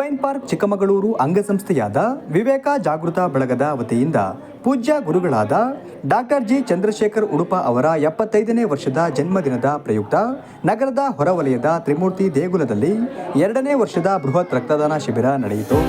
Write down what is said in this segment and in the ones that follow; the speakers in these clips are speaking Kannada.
ಡಿವೈನ್ ಪಾರ್ಕ್ ಚಿಕ್ಕಮಗಳೂರು ಅಂಗಸಂಸ್ಥೆಯಾದ ವಿವೇಕ ಜಾಗೃತ ಬಳಗದ ವತಿಯಿಂದ ಪೂಜ್ಯ ಗುರುಗಳಾದ ಡಾಕ್ಟರ್ ಜಿ ಚಂದ್ರಶೇಖರ್ ಉಡುಪ ಅವರ ಎಪ್ಪತ್ತೈದನೇ ವರ್ಷದ ಜನ್ಮದಿನದ ಪ್ರಯುಕ್ತ ನಗರದ ಹೊರವಲಯದ ತ್ರಿಮೂರ್ತಿ ದೇಗುಲದಲ್ಲಿ ಎರಡನೇ ವರ್ಷದ ಬೃಹತ್ ರಕ್ತದಾನ ಶಿಬಿರ ನಡೆಯಿತು.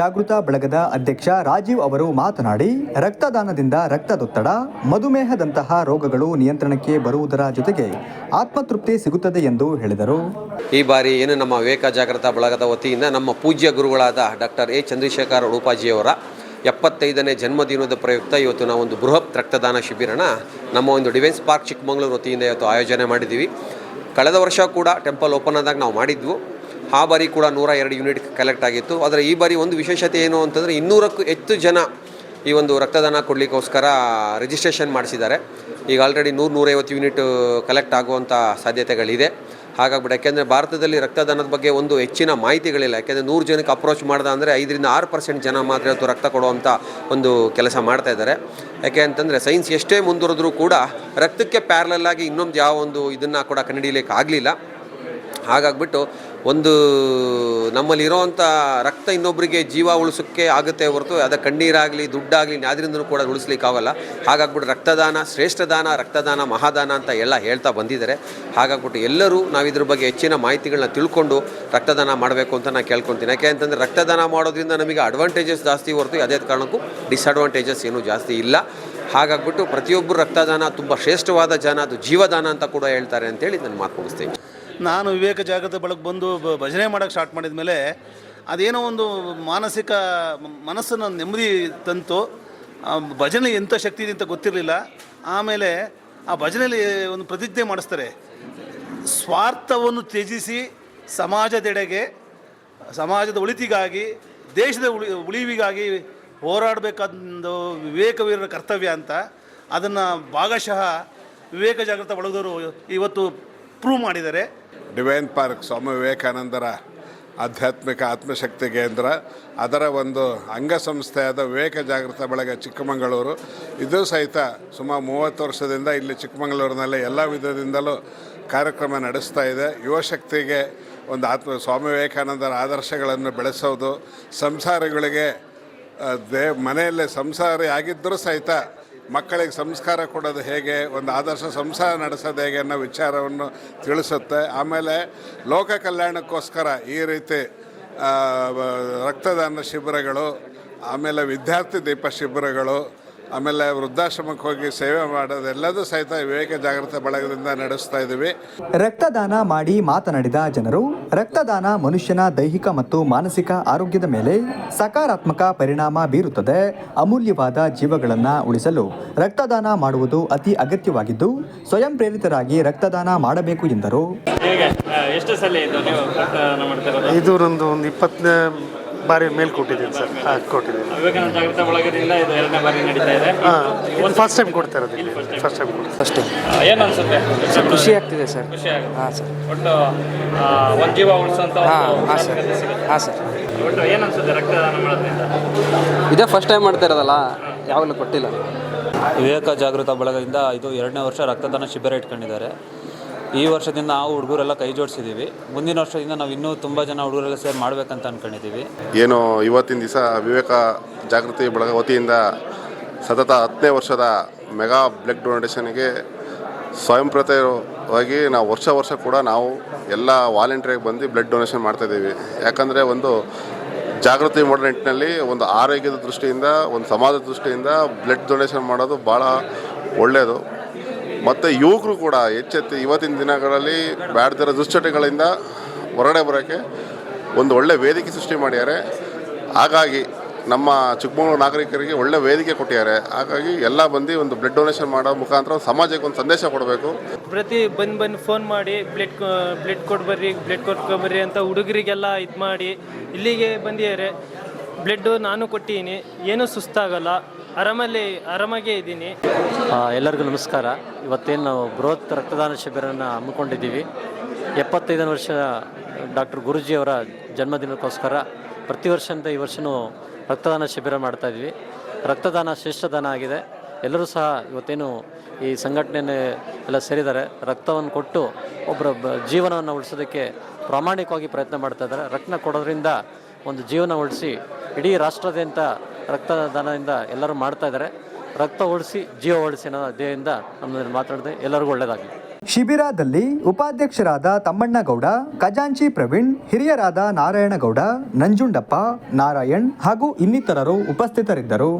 ಜಾಗೃತ ಬಳಗದ ಅಧ್ಯಕ್ಷ ರಾಜೀವ್ ಅವರು ಮಾತನಾಡಿ, ರಕ್ತದಾನದಿಂದ ರಕ್ತದೊತ್ತಡ, ಮಧುಮೇಹದಂತಹ ರೋಗಗಳು ನಿಯಂತ್ರಣಕ್ಕೆ ಬರುವುದರ ಜೊತೆಗೆ ಆತ್ಮತೃಪ್ತಿ ಸಿಗುತ್ತದೆ ಎಂದು ಹೇಳಿದರು. ಈ ಬಾರಿ ಏನು ನಮ್ಮ ವಿವೇಕ ಜಾಗೃತ ಬಳಗದ ವತಿಯಿಂದ ನಮ್ಮ ಪೂಜ್ಯ ಗುರುಗಳಾದ ಡಾಕ್ಟರ್ ಎ. ಚಂದ್ರಶೇಖರ್ ರೂಪಾಜಿಯವರ ಎಪ್ಪತ್ತೈದನೇ ಜನ್ಮದಿನದ ಪ್ರಯುಕ್ತ ಇವತ್ತು ನಾವು ಒಂದು ಬೃಹತ್ ರಕ್ತದಾನ ಶಿಬಿರನ ನಮ್ಮ ಒಂದು ಡಿವೆನ್ಸ್ ಪಾರ್ಕ್ ಚಿಕ್ಕಮಗಳೂರು ವತಿಯಿಂದ ಇವತ್ತು ಆಯೋಜನೆ ಮಾಡಿದ್ದೀವಿ. ಕಳೆದ ವರ್ಷ ಕೂಡ ಟೆಂಪಲ್ ಓಪನ್ ಆದಾಗ ನಾವು ಮಾಡಿದ್ವು. ಆ ಬಾರಿ ಕೂಡ ನೂರ ಎರಡು ಯೂನಿಟ್ ಕಲೆಕ್ಟ್ ಆಗಿತ್ತು. ಆದರೆ ಈ ಬಾರಿ ಒಂದು ವಿಶೇಷತೆ ಏನು ಅಂತಂದರೆ ಇನ್ನೂರಕ್ಕೂ ಹೆಚ್ಚು ಜನ ಈ ಒಂದು ರಕ್ತದಾನ ಕೊಡಲಿಕ್ಕೋಸ್ಕರ ರಿಜಿಸ್ಟ್ರೇಷನ್ ಮಾಡಿಸಿದ್ದಾರೆ. ಈಗ ಆಲ್ರೆಡಿ ನೂರು ನೂರೈವತ್ತು ಯೂನಿಟ್ ಕಲೆಕ್ಟ್ ಆಗುವಂಥ ಸಾಧ್ಯತೆಗಳಿದೆ. ಹಾಗಾಗ್ಬಿಟ್ಟು ಯಾಕೆಂದರೆ ಭಾರತದಲ್ಲಿ ರಕ್ತದಾನದ ಬಗ್ಗೆ ಒಂದು ಹೆಚ್ಚಿನ ಮಾಹಿತಿಗಳಿಲ್ಲ. ಯಾಕೆಂದರೆ ನೂರು ಜನಕ್ಕೆ ಅಪ್ರೋಚ್ ಮಾಡ್ದ ಅಂದರೆ ಐದರಿಂದ ಆರು ಪರ್ಸೆಂಟ್ ಜನ ಮಾತ್ರ ಇವತ್ತು ರಕ್ತ ಕೊಡುವಂಥ ಒಂದು ಕೆಲಸ ಮಾಡ್ತಾ ಇದ್ದಾರೆ. ಯಾಕೆ ಅಂತಂದರೆ ಸೈನ್ಸ್ ಎಷ್ಟೇ ಮುಂದುವರೆದ್ರೂ ಕೂಡ ರಕ್ತಕ್ಕೆ ಪ್ಯಾರಲಲ್ಲಾಗಿ ಇನ್ನೊಂದು ಯಾವ ಒಂದು ಇದನ್ನು ಕೂಡ ಕಂಡುಹಿಡಿಯಲಿಕ್ಕೆ ಆಗಲಿಲ್ಲ. ಹಾಗಾಗ್ಬಿಟ್ಟು ಒಂದು ನಮ್ಮಲ್ಲಿ ಇರೋವಂಥ ರಕ್ತ ಇನ್ನೊಬ್ಬರಿಗೆ ಜೀವ ಉಳಿಸೋಕ್ಕೆ ಆಗುತ್ತೆ ಹೊರತು ಅದು ಕಣ್ಣೀರಾಗಲಿ, ದುಡ್ಡಾಗಲಿ ಯಾವುದರಿಂದನೂ ಕೂಡ ಉಳಿಸ್ಲಿಕ್ಕೆ ಆಗಲ್ಲ ಹಾಗಾಗ್ಬಿಟ್ಟು ರಕ್ತದಾನ ಶ್ರೇಷ್ಠ ದಾನ ರಕ್ತದಾನ, ಮಹಾದಾನ ಅಂತ ಎಲ್ಲ ಹೇಳ್ತಾ ಬಂದಿದ್ದಾರೆ. ಹಾಗಾಗ್ಬಿಟ್ಟು ಎಲ್ಲರೂ ನಾವು ಇದ್ರ ಬಗ್ಗೆ ಹೆಚ್ಚಿನ ಮಾಹಿತಿಗಳನ್ನ ತಿಳ್ಕೊಂಡು ರಕ್ತದಾನ ಮಾಡಬೇಕು ಅಂತ ನಾನು ಕೇಳ್ಕೊತೀನಿ. ಯಾಕೆ ಅಂತಂದರೆ ರಕ್ತದಾನ ಮಾಡೋದ್ರಿಂದ ನಮಗೆ ಅಡ್ವಾಂಟೇಜಸ್ ಜಾಸ್ತಿ ಹೊರತು ಯಾವುದೇ ಕಾರಣಕ್ಕೂ ಡಿಸ್ಅಡ್ವಾಂಟೇಜಸ್ ಏನೂ ಜಾಸ್ತಿ ಇಲ್ಲ. ಹಾಗಾಗ್ಬಿಟ್ಟು ಪ್ರತಿಯೊಬ್ಬರು ರಕ್ತದಾನ ತುಂಬ ಶ್ರೇಷ್ಠವಾದ ಜನ, ಅದು ಜೀವದಾನ ಅಂತ ಕೂಡ ಹೇಳ್ತಾರೆ ಅಂತೇಳಿ ನಾನು ಮಾತು ಮುಗಿಸ್ತೀನಿ. ನಾನು ವಿವೇಕ ಜಾಗೃತಿ ಬಳಕೆ ಬಂದು ಭಜನೆ ಮಾಡೋಕ್ಕೆ ಸ್ಟಾರ್ಟ್ ಮಾಡಿದ ಮೇಲೆ ಅದೇನೋ ಒಂದು ಮಾನಸಿಕ ಮನಸ್ಸನ್ನು ನೆಮ್ಮದಿ ತಂತು ಭಜನೆ ಎಂಥ ಶಕ್ತಿ ಇದೆ ಅಂತ ಗೊತ್ತಿರಲಿಲ್ಲ. ಆಮೇಲೆ ಆ ಭಜನೆಯಲ್ಲಿ ಒಂದು ಪ್ರತಿಜ್ಞೆ ಮಾಡಿಸ್ತಾರೆ. ಸ್ವಾರ್ಥವನ್ನು ತ್ಯಜಿಸಿ ಸಮಾಜದೆಡೆಗೆ ಸಮಾಜದ ಒಳಿತಿಗಾಗಿ, ದೇಶದ ಉಳಿ, ಉಳಿವಿಗಾಗಿ ಹೋರಾಡಬೇಕಾದ ವಿವೇಕವೀರರ ಕರ್ತವ್ಯ ಅಂತ ಅದನ್ನು ಭಾಗಶಃ ವಿವೇಕ ಜಾಗೃತ ಬಳಗದವರು ಇವತ್ತು ಪ್ರೂವ್ ಮಾಡಿದ್ದಾರೆ. ಡಿವೈನ್ ಪಾರ್ಕ್ ಸ್ವಾಮಿ ವಿವೇಕಾನಂದರ ಆಧ್ಯಾತ್ಮಿಕ ಆತ್ಮಶಕ್ತಿ ಕೇಂದ್ರ, ಅದರ ಒಂದು ಅಂಗಸಂಸ್ಥೆಯಾದ ವಿವೇಕ ಜಾಗೃತ ಬಳಗ ಚಿಕ್ಕಮಗಳೂರು. ಇದು ಸಹಿತ ಸುಮಾರು ಮೂವತ್ತು ವರ್ಷದಿಂದ ಇಲ್ಲಿ ಚಿಕ್ಕಮಗಳೂರಿನಲ್ಲಿ ಎಲ್ಲ ವಿಧದಿಂದಲೂ ಕಾರ್ಯಕ್ರಮ ನಡೆಸ್ತಾ ಇದೆ. ಯುವಶಕ್ತಿಗೆ ಒಂದು ಆತ್ಮ, ಸ್ವಾಮಿ ವಿವೇಕಾನಂದರ ಆದರ್ಶಗಳನ್ನು ಬೆಳೆಸೋದು, ಸಂಸಾರಗಳಿಗೆ ದೇ, ಮನೆಯಲ್ಲೇ ಸಂಸಾರಿ ಆಗಿದ್ದರೂ ಸಹಿತ ಮಕ್ಕಳಿಗೆ ಸಂಸ್ಕಾರ ಕೊಡೋದು ಹೇಗೆ, ಒಂದು ಆದರ್ಶ ಸಂಸಾರ ನಡೆಸೋದು ಹೇಗೆ ಅನ್ನೋ ವಿಚಾರವನ್ನು ತಿಳಿಸುತ್ತೆ. ಆಮೇಲೆ ಲೋಕ ಕಲ್ಯಾಣಕ್ಕೋಸ್ಕರ ಈ ರೀತಿ ರಕ್ತದಾನ ಶಿಬಿರಗಳು, ಆಮೇಲೆ ವಿದ್ಯಾರ್ಥಿ ದೀಪ ಶಿಬಿರಗಳು ಆಮೇಲೆ ವೃದ್ಧಾಶ್ರಮಕ್ಕೆ ಹೋಗಿ ಸೇವೆ ಮಾಡೋದೆಲ್ಲದೂ ಸಹಿತ ವಿವೇಕ ಜಾಗೃತ ಬಳಗದಿಂದ ನಡೆಸ್ತಾ ಇದ್ದೀವಿ. ರಕ್ತದಾನ ಮಾಡಿ ಮಾತನಾಡಿದ ಜನರು ರಕ್ತದಾನ ಮನುಷ್ಯನ ದೈಹಿಕ ಮತ್ತು ಮಾನಸಿಕ ಆರೋಗ್ಯದ ಮೇಲೆ ಸಕಾರಾತ್ಮಕ ಪರಿಣಾಮ ಬೀರುತ್ತದೆ. ಅಮೂಲ್ಯವಾದ ಜೀವಗಳನ್ನು ಉಳಿಸಲು ರಕ್ತದಾನ ಮಾಡುವುದು ಅತಿ ಅಗತ್ಯವಾಗಿದ್ದು ಸ್ವಯಂ ಪ್ರೇರಿತರಾಗಿ ರಕ್ತದಾನ ಮಾಡಬೇಕು ಎಂದರು. ಇದು ನೀವು ರಕ್ತದಾನ ಮಾಡ್ತಿರೋದು ಇದು ನಂದು ಒಂದು ಇಪ್ಪತ್ತನೇ ಬಾರಿ ಮೇಲೆ ಕೊಟ್ಟಿದ್ದೀನಿ ಸರ್. ಹಾಂ ಕೊಟ್ಟಿದ್ದೀನಿ. ವಿವೇಕಾನಂದ ಜಾಗೃತ ಬಳಗದಿಂದ ಇದು ಎರಡನೇ ಬಾರಿ ನಡೀತಾ ಇದೆ. ಹಾಂ ಫಸ್ಟ್ ಟೈಮ್ ಕೊಡ್ತಾ ಇರೋದು ಇಲ್ಲಿ. ಫಸ್ಟ್ ಟೈಮ್ ಫಸ್ಟ್ ಟೈಮ್ ಏನು ಅನ್ಸುತ್ತೆ? ಖುಷಿ ಆಗ್ತಿದೆ ಸರ್. ಖುಷಿ ಆಗುತ್ತೆ ಹಾಂ ಸರ್. ಒಟ್ಟು ಆ, ಒಂದ್ ಜೀವ ಉಳಿಸುವಂತ ಹಾಂ ಹಾಂ ಸರ್. ಹಾಂ ಸರ್. ಒಟ್ಟು ಏನು ಅನ್ಸುತ್ತೆ ರಕ್ತದಾನ ಮಾಡೋದ್ರಿಂದ? ಇದೇ ಫಸ್ಟ್ ಟೈಮ್ ಮಾಡ್ತಾ ಇರೋದಲ್ಲ ಯಾವಾಗಲೂ ಕೊಟ್ಟಿಲ್ಲ. ವಿವೇಕ ಜಾಗೃತ ಬಳಗದಿಂದ ಇದು ಎರಡನೇ ವರ್ಷ ರಕ್ತದಾನ ಶಿಬಿರ ಇಟ್ಕೊಂಡಿದ್ದಾರೆ. ಈ ವರ್ಷದಿಂದ ನಾವು ಹುಡುಗರೆಲ್ಲ ಕೈ ಜೋಡಿಸಿದ್ದೀವಿ. ಮುಂದಿನ ವರ್ಷದಿಂದ ನಾವು ಇನ್ನೂ ತುಂಬ ಜನ ಹುಡುಗರೆಲ್ಲ ಸೇರ್ ಮಾಡಬೇಕಂತ ಅಂದ್ಕೊಂಡಿದ್ದೀವಿ ಏನು ಇವತ್ತಿನ ದಿವಸ ವಿವೇಕ ಜಾಗೃತಿ ಬಳಗ ವತಿಯಿಂದ ಸತತ ಹತ್ತನೇ ವರ್ಷದ ಮೆಗಾ ಬ್ಲಡ್ ಡೊನೇಷನ್ಗೆ ಸ್ವಯಂ ಪ್ರೇರಿತವಾಗಿ ನಾವು ವರ್ಷ ವರ್ಷ ಕೂಡ ನಾವು ಎಲ್ಲ ವಾಲಂಟಿಯರ್ಗೆ ಬಂದು ಬ್ಲಡ್ ಡೊನೇಷನ್ ಮಾಡ್ತಾಯಿದ್ದೀವಿ ಯಾಕಂದರೆ ಒಂದು ಜಾಗೃತಿ ಮಾಡೋ ನಿಟ್ಟಿನಲ್ಲಿ ಒಂದು ಆರೋಗ್ಯದ ದೃಷ್ಟಿಯಿಂದ, ಒಂದು ಸಮಾಜದ ದೃಷ್ಟಿಯಿಂದ ಬ್ಲಡ್ ಡೊನೇಷನ್ ಮಾಡೋದು ಭಾಳ ಒಳ್ಳೆಯದು. ಮತ್ತು ಯುವಕರು ಕೂಡ ಎಚ್ಚೆತ್ತು ಇವತ್ತಿನ ದಿನಗಳಲ್ಲಿ ಬ್ಯಾಡ್ದಿರೋ ದುಶ್ಚಟಗಳಿಂದ ಹೊರಗಡೆ ಬರೋಕ್ಕೆ ಒಂದು ಒಳ್ಳೆ ವೇದಿಕೆ ಸೃಷ್ಟಿ ಮಾಡ್ಯಾರೆ ಹಾಗಾಗಿ ನಮ್ಮ ಚಿಕ್ಕಮಗಳೂರು ನಾಗರಿಕರಿಗೆ ಒಳ್ಳೆ ವೇದಿಕೆ ಕೊಟ್ಟಿದ್ದಾರೆ. ಹಾಗಾಗಿ ಎಲ್ಲ ಬಂದು ಒಂದು ಬ್ಲಡ್ ಡೊನೇಷನ್ ಮಾಡೋ ಮುಖಾಂತರ ಸಮಾಜಕ್ಕೆ ಒಂದು ಸಂದೇಶ ಕೊಡಬೇಕು. ಪ್ರತಿ ಬಂದು ಬಂದು ಫೋನ್ ಮಾಡಿ ಬ್ಲಡ್ ಬ್ಲಡ್ ಕೊಡ್ಬರ್ರಿ ಬ್ಲಡ್ ಕೊಟ್ಕೊಬರ್ರಿ ಅಂತ ಹುಡುಗರಿಗೆಲ್ಲ ಇದು ಮಾಡಿ ಇಲ್ಲಿಗೆ ಬಂದಿದ್ದಾರೆ. ಬ್ಲಡ್ಡು ನಾನು ಕೊಟ್ಟಿದ್ದೀನಿ ಏನೂ ಸುಸ್ತಾಗಲ್ಲ. ಆರಾಮಲ್ಲಿ ಆರಾಮಾಗೇ ಇದ್ದೀನಿ. ಎಲ್ಲರಿಗೂ ನಮಸ್ಕಾರ. ಇವತ್ತೇನು ನಾವು ಬೃಹತ್ ರಕ್ತದಾನ ಶಿಬಿರನ ಹಮ್ಮಿಕೊಂಡಿದ್ದೀವಿ. ಎಪ್ಪತ್ತೈದನೇ ವರ್ಷ ಡಾಕ್ಟರ್ ಗುರುಜಿಯವರ ಜನ್ಮದಿನಕ್ಕೋಸ್ಕರ ಪ್ರತಿ ವರ್ಷದಿಂದ ಈ ವರ್ಷವೂ ರಕ್ತದಾನ ಶಿಬಿರ ಮಾಡ್ತಾ ಇದ್ವಿ ರಕ್ತದಾನ ಶ್ರೇಷ್ಠದಾನ ಆಗಿದೆ. ಎಲ್ಲರೂ ಸಹ ಇವತ್ತೇನು ಈ ಸಂಘಟನೆ ಎಲ್ಲ ಸೇರಿದ್ದಾರೆ. ರಕ್ತವನ್ನು ಕೊಟ್ಟು ಒಬ್ಬರ ಜೀವನವನ್ನು ಉಳಿಸೋದಕ್ಕೆ ಪ್ರಾಮಾಣಿಕವಾಗಿ ಪ್ರಯತ್ನ ಮಾಡ್ತಾ ಇದ್ದಾರೆ. ರಕ್ತ ಕೊಡೋದ್ರಿಂದ ಒಂದು ಜೀವನ ಉಳಿಸಿ ಇಡೀ ರಾಷ್ಟ್ರಾದ್ಯಂತ ರಕ್ತದಾನದಿಂದ ಎಲ್ಲರೂ ಮಾಡ್ತಾ ಇದ್ದಾರೆ. ರಕ್ತ ಉಳಿಸಿ ಜೀವ ಉಳಿಸಿ ಅನ್ನೋ ಧ್ಯೇಯದಿಂದ ನಮ್ಮಲ್ಲಿ ಮಾತಾಡಿದೆ ಎಲ್ಲರಿಗೂ ಒಳ್ಳೆಯದಾಗಲಿ ಶಿಬಿರದಲ್ಲಿ ಉಪಾಧ್ಯಕ್ಷರಾದ ತಮ್ಮಣ್ಣಗೌಡ, ಖಜಾಂಚಿ ಪ್ರವೀಣ್, ಹಿರಿಯರಾದ ನಾರಾಯಣಗೌಡ, ನಂಜುಂಡಪ್ಪ, ನಾರಾಯಣ್ ಹಾಗೂ ಇನ್ನಿತರರು ಉಪಸ್ಥಿತರಿದ್ದರು.